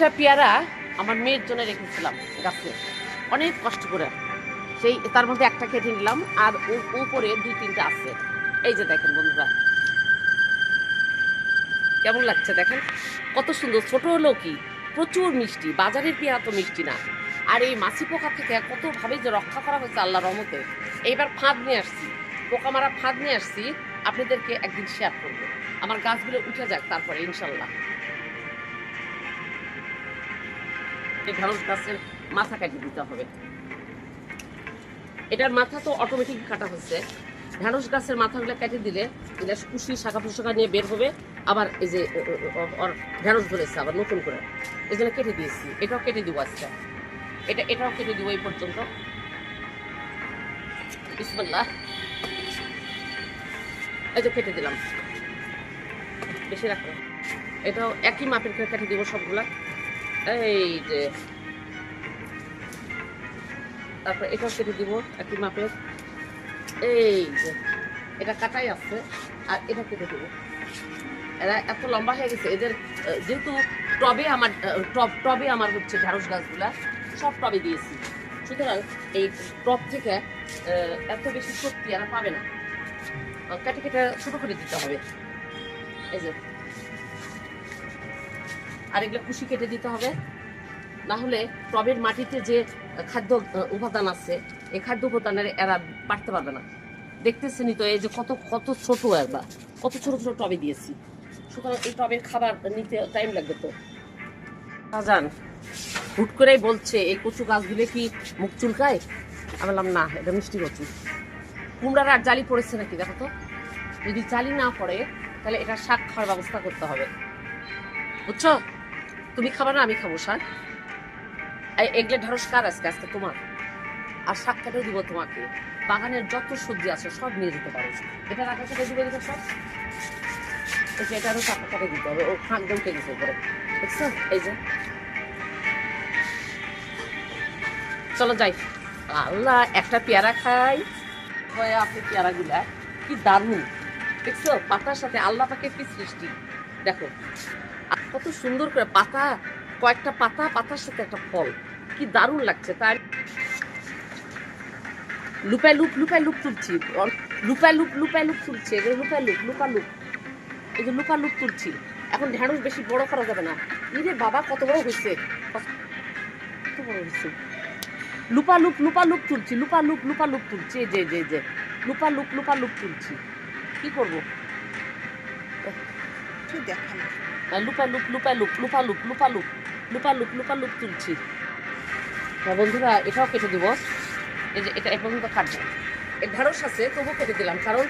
একটা পেয়ারা আমার মেয়ের জন্য রেখেছিলাম গাছে। অনেক কষ্ট করে। সেই, তার মধ্যে একটা কেটে নিলাম আর উপরে দুই, তিনটা আছে। এই যে দেখেন বন্ধুরা। কেমন লাগছে দেখেন? কত সুন্দর। ছোট হলো কি? প্রচুর মিষ্টি। বাজারের পেয়ারা তো মিষ্টি না। আর এই মাছি পোকা থেকে কতভাবে যে রক্ষা করা হয়েছে আল্লাহ রহমতে। এইবার ফাঁদ নিয়ে আসছি। পোকা মারা ফাঁদ নিয়ে আসছি। আপনাদেরকে একদিন শেয়ার করব। আমার গাছগুলো উঠে যাক তারপরে, ইনশাল্লাহ। এই ঢেঁড়স গাছের মাথা কাটিয়ে দিতে হবে। এটার মাথা তো অটোমেটিক কাটা হচ্ছে। ঢেঁড়স গাছের মাথাগুলো কেটে দিলে এটা কুশি, শাখা পোশাখা নিয়ে বের হবে। আবার এই যে ঢেঁড়স ধরেছে, আবার নতুন করে। এই জন্য কেটে দিয়েছি। এটাও কেটে দিব আজকে। এটা, এটাও কেটে দিব এই পর্যন্ত। এই যে কেটে দিলাম। বেশি রাখো। এটাও একই মাপের করে কেটে দিব সবগুলা। এই যে। তারপর এটাও কেটে দিব একই মাপের। এই যে এটা কাটাই আছে আর এটা কেটে দিব। এরা এত লম্বা হয়ে গেছে এদের যেহেতু টবে আমার আহ, টব আমার হচ্ছে ঢেঁড়স গাছগুলা সব টবে দিয়েছি। সুতরাং এই টব থেকে এত বেশি শক্তি এরা পাবে না। কেটে কেটে ছোট করে দিতে হবে। এই যে আর এগুলো কুশি কেটে দিতে হবে। না হলে টবের মাটিতে যে খাদ্য উপাদান আছে, এই খাদ্য উপাদানের এরা বাড়তে পারবে না। দেখতেছেনই তো এই যে কত কত ছোট একবার, কত ছোট ছোট টবে দিয়েছি। সুতরাং এই টবের খাবার নিতে টাইম লাগবে তো। বাজান হুট করেই বলছে, এই কচু গাছগুলো কি মুখ চুলকায়? আমি বললাম, না, এটা মিষ্টি কচু। কুমড়ার আর জালি পড়েছে নাকি, দেখো তো? যদি জালি না পড়ে, তাহলে এটা শাক খাওয়ার ব্যবস্থা করতে হবে। বুঝছ? তুমি খাবার না, আমি খাব, শাক। এগুলো ঢেঁড়স কার আজকে? আজকে তোমার। আর শাক কেটে দিব তোমাকে। বাগানের যত সবজি আছে, সব নিয়ে যেতে পারো। এটা রাখা কেটে দিবে দিবে সব? যে এটারও দিতে হবে। ও ফাঁক দিয়ে উঠে গেছে উপরে দেখছ? এই যে। চলো যাই। আল্লাহ, একটা পেয়ারা খাই। হয় আপনি পেয়ারাগুলা, কি দারুণ। দেখছ? পাতার সাথে আল্লাহ পাকে কি সৃষ্টি। দেখো কত সুন্দর করে পাতা, কয়েকটা পাতা, পাতার সাথে একটা ফল। কি দারুণ লাগছে। তাই লুপায় লুপ লুপায় লুপ তুলছি। লুপায় লুপ লুপায় লুপ তুলছি। এগুলো লুপায় লুপ, লুপা লুপ। এই যে লুপা লুপ তুলছি। এখন ঢেঁড়স বেশি বড় করা যাবে না। ইরে বাবা, কত বড় হয়েছে। কত বড় হয়েছে। লুপা লুপ লুপা লুপ তুলছি। লুপা লুপ লুপা লুপ তুলছি। যে যে যে। লুপা লুপ লুপা লুপ তুলছি। কি করব? দেখানো লুপা লুপ লুপালুপ লুপালুপ লুপালুপ লুপা লুপ লুপা লুপ তুলছি হ্যাঁ বন্ধুরা এটাও কেটে দিব এই যে এটা এ পর্যন্ত কাটবে এর ঢেঁড়স আছে তবুও কেটে দিলাম কারণ